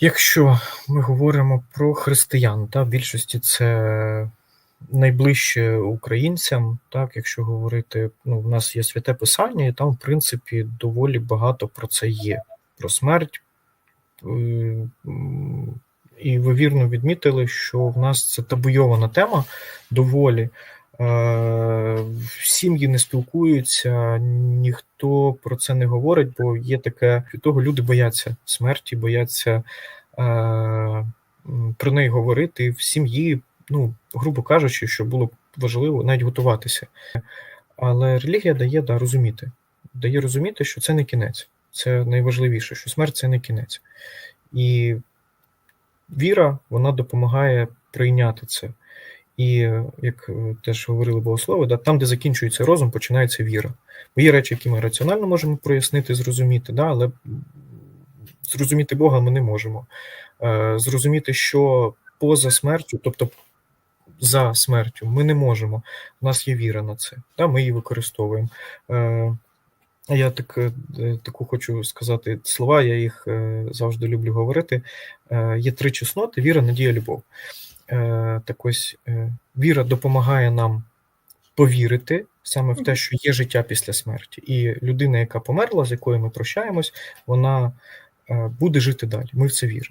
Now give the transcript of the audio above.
Якщо ми говоримо про християн, та в більшості це найближче українцям, так, якщо говорити, ну, в нас є святе писання, і там, в принципі, доволі багато про це є. Про смерть. Е, І ви вірно відмітили, що в нас це табуйована тема доволі. Сім'ї не спілкуються, ніхто про це не говорить, бо є таке від того, люди бояться смерті, бояться е, про неї говорити в сім'ї, ну, грубо кажучи, що було б важливо навіть готуватися. Але релігія дає да, розуміти. Дає розуміти, що це не кінець. Це найважливіше, що смерть це не кінець. І віра вона допомагає прийняти це. І як е, теж говорили богослови, да, там, де закінчується розум, починається віра. Бо є речі, які ми раціонально можемо прояснити, зрозуміти, да, але зрозуміти Бога ми не можемо. Е, Зрозуміти, що поза смертю, тобто за смертю, ми не можемо. У нас є віра на це. Да, ми її використовуємо. Е, я так, таку хочу сказати слова, я їх завжди люблю говорити. Є три чесноти: віра, надія, любов. Е, Так ось е, віра допомагає нам повірити саме в те, що є життя після смерті. І людина, яка померла, з якою ми прощаємось, вона е, буде жити далі. Ми в це віримо.